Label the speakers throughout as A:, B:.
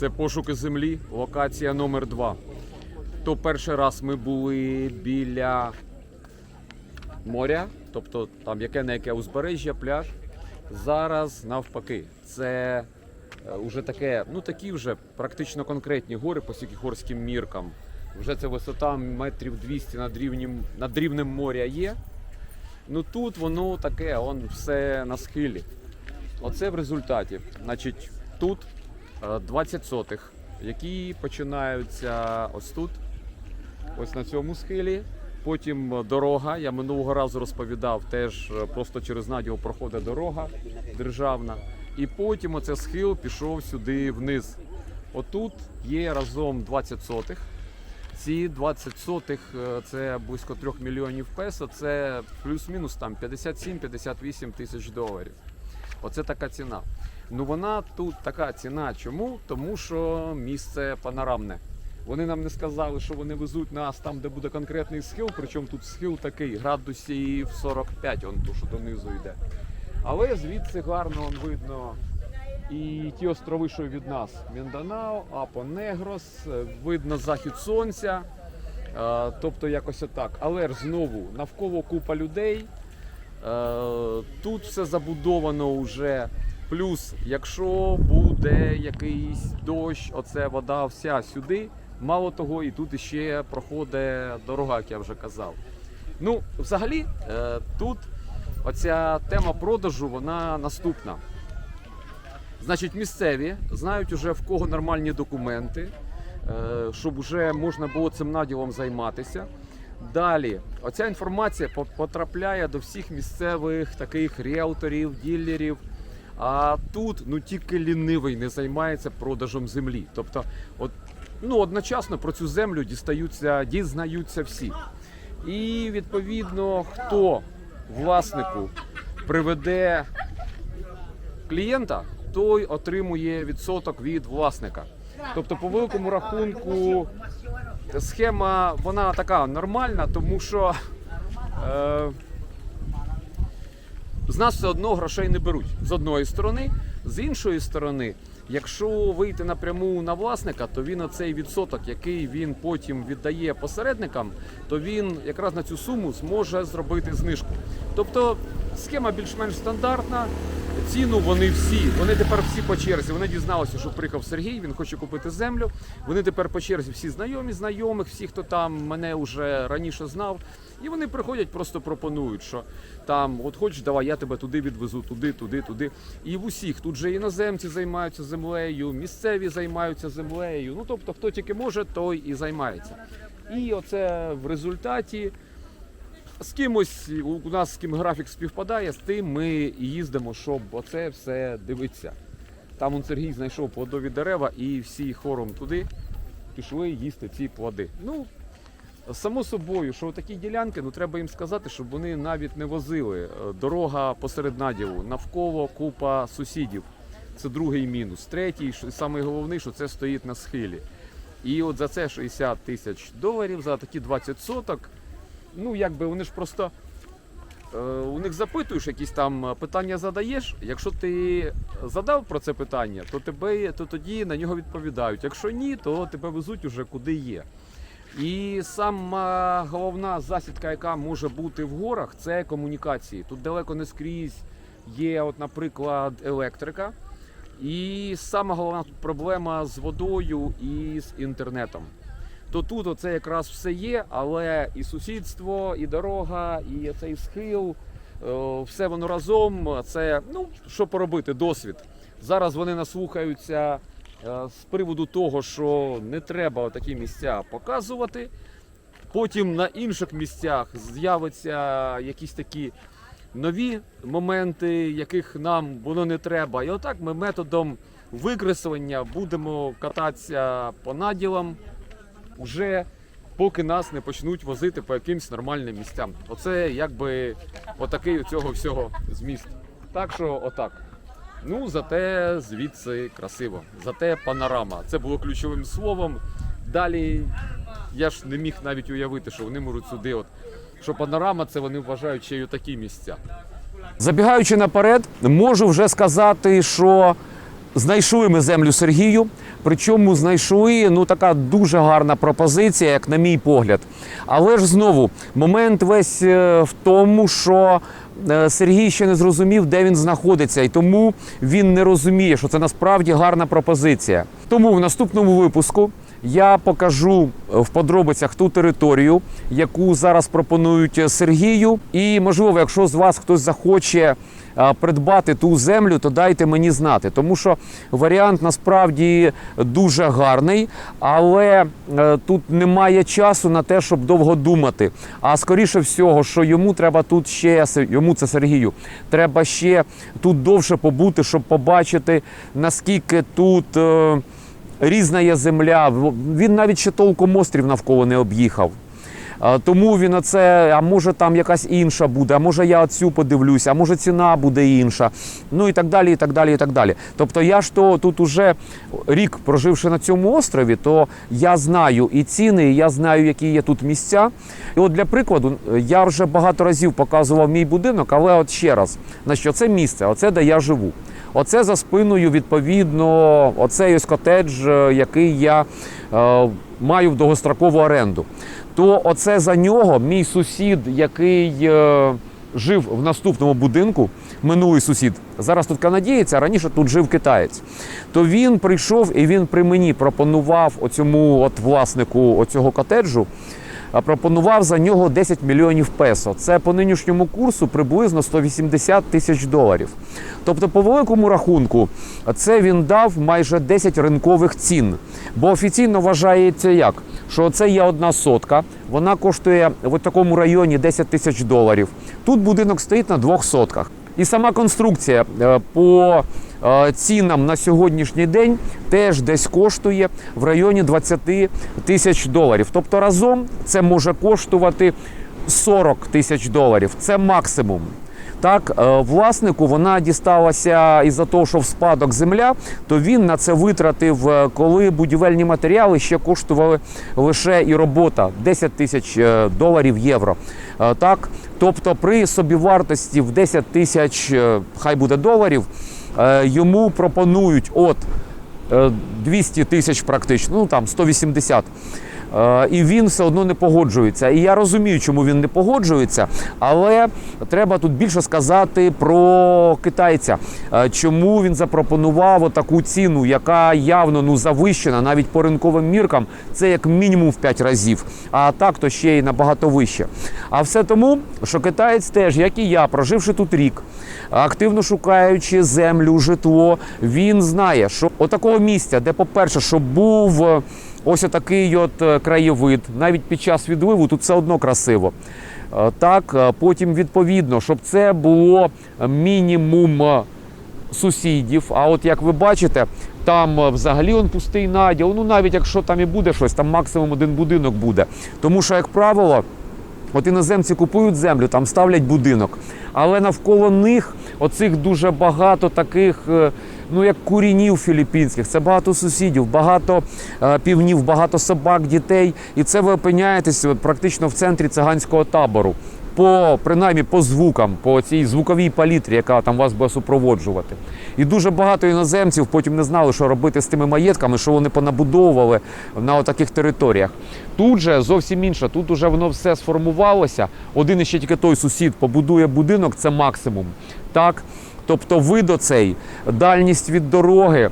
A: Це пошуки землі, локація номер 2 То перший раз ми були біля моря, тобто там яке на яке узбережжя, пляж. Зараз навпаки, це е, уже таке, ну такі вже практично конкретні гори по сікігорським міркам. Вже це висота метрів 200 над рівнем, над рівнем моря є. Ну тут воно таке, он все на схилі. Оце в результаті. Значить, тут е, 20 сотих, які починаються ось тут, ось на цьому схилі. Потім е, дорога. Я минулого разу розповідав, теж е, просто через Надіо проходить дорога державна. І потім оце схил пішов сюди вниз. Отут є разом 20 сотих. Ці 20 сотих е, це близько 3 мільйонів песо, це плюс-мінус там 57-58 тисяч доларів. Оце така ціна. Ну вона тут така ціна. Чому? Тому що місце панорамне. Вони нам не сказали, що вони везуть нас там, де буде конкретний схил, причому тут схил такий, градусів 45, он ту, що донизу йде. Але звідси гарно он видно і ті острови, що від нас: Мінданао, Апонегрос, видно захід сонця. Е, Тобто якось отак. Але ж знову навколо купа людей. Е, Тут все забудовано вже. Плюс, якщо буде якийсь дощ, оце вода вся сюди. Мало того, і тут іще проходить дорога, як я вже казав. Ну, взагалі, е, тут оця тема продажу, вона наступна. Значить, місцеві знають уже в кого нормальні документи, е, щоб вже можна було цим наділом займатися. Далі, оця інформація потрапляє до всіх місцевих таких ріелторів, ділерів. А тут ну тільки лінивий не займається продажем землі. Тобто, от, ну, одночасно про цю землю дістаються, дізнаються всі. І відповідно, хто власнику приведе клієнта, той отримує відсоток від власника. Тобто, по великому рахунку, схема вона така нормальна, тому що е, з нас все одно грошей не беруть з одної сторони, з іншої сторони. Якщо вийти напряму на власника, то він оцей відсоток, який він потім віддає посередникам, то він якраз на цю суму зможе зробити знижку. Тобто схема більш-менш стандартна. Ціну вони всі, вони тепер всі по черзі. Вони дізналися, що приїхав Сергій, він хоче купити землю. Вони тепер по черзі всі знайомі, знайомих, всі, хто там мене вже раніше знав. І вони приходять, просто пропонують, що там, от хочеш, давай я тебе туди відвезу, туди, туди, туди. І в усіх тут же іноземці займаються землею, місцеві займаються землею. Ну тобто, хто тільки може, той і займається. І оце в результаті з кимось у нас з ким графік співпадає, з тим ми їздимо, щоб оце все дивитися. Там он Сергій знайшов плодові дерева і всі хором туди пішли їсти ці плоди. Ну, само собою, що такі ділянки, ну треба їм сказати, щоб вони навіть не возили. Е, Дорога посеред наділу, навколо купа сусідів. Це другий мінус. Третій, що самий головний, що це стоїть на схилі. І от за це 60 тисяч доларів, за такі 20 соток. Ну, якби вони ж просто е, у них запитуєш, якісь там питання задаєш. Якщо ти задав про це питання, то тебе то тоді на нього відповідають. Якщо ні, то тебе везуть уже куди є. І сама головна засідка, яка може бути в горах, це комунікації. Тут далеко не скрізь є, от, наприклад, електрика. І сама головна тут проблема з водою і з інтернетом. То тут оце якраз все є, але і сусідство, і дорога, і цей схил, е, все воно разом. Це ну що поробити, досвід. Зараз вони наслухаються з приводу того, що не треба такі місця показувати. Потім на інших місцях з'являться якісь такі нові моменти, яких нам воно не треба. І отак ми методом викреслення будемо кататися по наділам уже поки нас не почнуть возити по якимсь нормальним місцям. Оце якби отакий у цього всього зміст. Так що отак. Ну, зате звідси красиво, зате панорама. Це було ключовим словом. Далі я ж не міг навіть уявити, що вони можуть сюди. От що панорама це вони вважають ще й такі місця. Забігаючи наперед, можу вже сказати, що знайшли ми землю Сергію. Причому знайшли ну така дуже гарна пропозиція, як на мій погляд. Але ж знову момент весь е, в тому, що Сергій ще не зрозумів, де він знаходиться, і тому він не розуміє, що це насправді гарна пропозиція. Тому в наступному випуску я покажу в подробицях ту територію, яку зараз пропонують Сергію. І можливо, якщо з вас хтось захоче придбати ту землю, то дайте мені знати, тому що варіант насправді дуже гарний, але е, тут немає часу на те, щоб довго думати. А скоріше всього, що йому треба тут ще йому це Сергію. Треба ще тут довше побути, щоб побачити наскільки тут. Різна є земля. Він навіть ще толком острів навколо не об'їхав. Тому він оце, а може там якась інша буде, а може я оцю подивлюся, а може ціна буде інша. Ну і так далі, і так далі, і так далі. Тобто я ж то тут уже рік проживши на цьому острові, то я знаю і ціни, і я знаю, які є тут місця. І от для прикладу, я вже багато разів показував мій будинок, але от ще раз, на що це місце, оце де я живу. Оце за спиною, відповідно, оцей ось котедж, е, який я е, маю в довгострокову оренду. То оце за нього мій сусід, який е, жив в наступному будинку, минулий сусід, зараз тут канадієць, а раніше тут жив китаєць. То він прийшов і він при мені пропонував оцьому от власнику оцього котеджу пропонував за нього 10 мільйонів песо. Це по нинішньому курсу приблизно 180 тисяч доларів. Тобто, по великому рахунку, це він дав майже 10 ринкових цін. Бо офіційно вважається як? Що це є одна сотка, вона коштує в такому районі 10 тисяч доларів. Тут будинок стоїть на двох сотках. І сама конструкція е, по е, цінам на сьогоднішній день теж десь коштує в районі 20 тисяч доларів. Тобто разом це може коштувати 40 тисяч доларів. Це максимум. Так, е, власнику вона дісталася із-за того, що в спадок земля, то він на це витратив, е, коли будівельні матеріали ще коштували лише і робота 10 тисяч е, доларів євро. Так, тобто при собівартості в 10 тисяч, хай буде доларів, йому пропонують от е, 200 тисяч практично, ну там 180. Е, І він все одно не погоджується. І я розумію, чому він не погоджується, але треба тут більше сказати про китайця. Е, Чому він запропонував таку ціну, яка явно ну завищена, навіть по ринковим міркам, це як мінімум в 5 разів. А так то ще й набагато вище. А все тому, що китаєць теж, як і я, проживши тут рік, активно шукаючи землю, житло, він знає, що отакого місця, де, по-перше, щоб був е, ось отакий от е, краєвид, навіть під час відливу тут все одно красиво. Е, Так, е, потім відповідно, щоб це було мінімум сусідів. А от як ви бачите, там взагалі он пустий наділ. Ну навіть якщо там і буде щось, там максимум один будинок буде. Тому що, як правило, От іноземці купують землю, там ставлять будинок. Але навколо них оцих дуже багато таких, ну як курінів філіппінських. Це багато сусідів, багато е, півнів, багато собак, дітей. І це ви опиняєтесь от, практично в центрі циганського табору. По принаймні по звукам, по цій звуковій палітрі, яка там вас буде супроводжувати. І дуже багато іноземців потім не знали, що робити з тими маєтками, що вони понабудовували на таких територіях. Тут же зовсім інше, тут уже воно все сформувалося. Один іще тільки той сусід побудує будинок, це максимум. Так? Тобто вид оцей, дальність від дороги,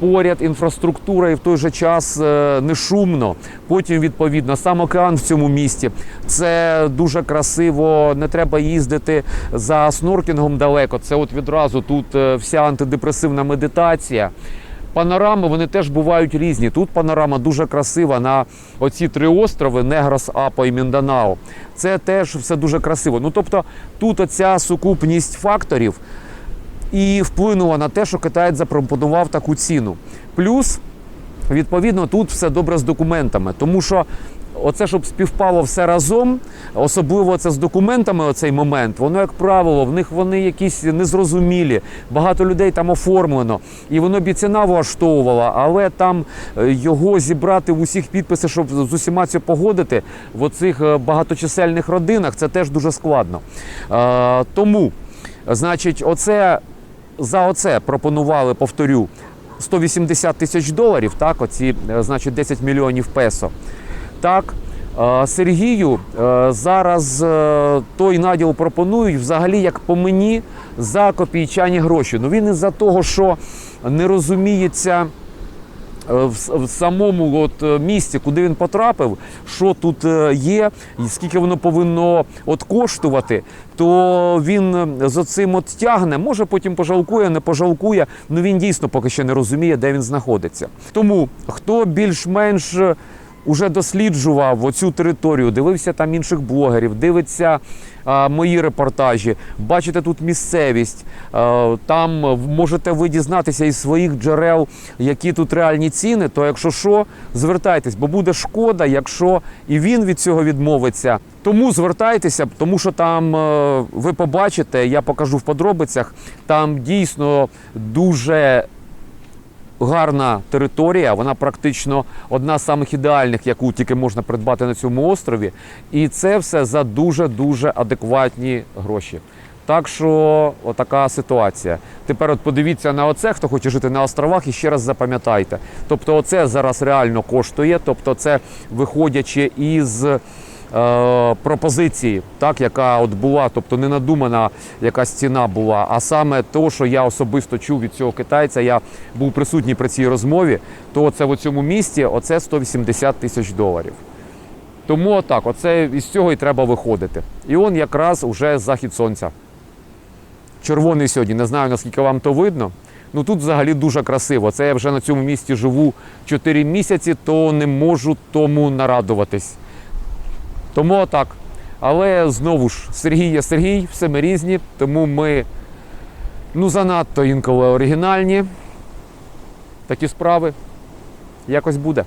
A: поряд інфраструктура і в той же час е, не шумно. Потім, відповідно, сам океан в цьому місті. Це дуже красиво, не треба їздити за сноркінгом далеко. Це от відразу тут е, вся антидепресивна медитація. Панорами вони теж бувають різні. Тут панорама дуже красива на оці три острови Негрос, Апа і Мінданао. Це теж все дуже красиво. Ну тобто тут оця сукупність факторів і вплинула на те, що китаєць запропонував таку ціну. Плюс, відповідно, тут все добре з документами, тому що. Оце, щоб співпало все разом, особливо це з документами, оцей момент, воно, як правило, в них вони якісь незрозумілі. Багато людей там оформлено. І воно б і ціна влаштовувала, але там е, його зібрати в усіх підписах, щоб з усіма це погодити в оцих е, багаточисельних родинах, це теж дуже складно. Е, тому, значить, оце за оце пропонували, повторю, 180 тисяч доларів, так, оці, е, значить, 10 мільйонів песо. Так, е, Сергію е, зараз той наділ пропонують взагалі, як по мені, за копійчані гроші. Ну він із-за того, що не розуміється. Е, В, самому от е, місці, куди він потрапив, що тут е, є, і скільки воно повинно от коштувати, то він за цим от тягне. Може потім пожалкує, не пожалкує. Ну він дійсно поки що не розуміє, де він знаходиться. Тому хто більш-менш уже досліджував оцю територію, дивився там інших блогерів, дивиться а, мої репортажі, бачите тут місцевість. а, там е, можете ви дізнатися із своїх джерел, які тут реальні ціни. То якщо що, звертайтесь, бо буде шкода, якщо і він від цього відмовиться. Тому звертайтеся, тому що там е, ви побачите, я покажу в подробицях. Там дійсно дуже гарна територія. Вона практично одна з самих ідеальних, яку тільки можна придбати на цьому острові. І це все за дуже дуже адекватні гроші. Так що отака ситуація. Тепер от подивіться на оце, хто хоче жити на островах, і ще раз запам'ятайте. Тобто, оце зараз реально коштує. Тобто, це виходячи із пропозиції, так, яка от була, тобто не надумана якась ціна була, а саме то, що я особисто чув від цього китайця, я був присутній при цій розмові, то це в цьому місті оце 180 тисяч доларів. Тому отак, оце із цього і треба виходити. І он якраз уже захід сонця. Червоний сьогодні, не знаю наскільки вам то видно. Ну тут взагалі дуже красиво. Це я вже на цьому місці живу 4 місяці, то не можу тому нарадуватись. Тому так. Але знову ж, Сергій є Сергій, все ми різні, тому ми ну, занадто інколи оригінальні. Такі справи. Якось буде.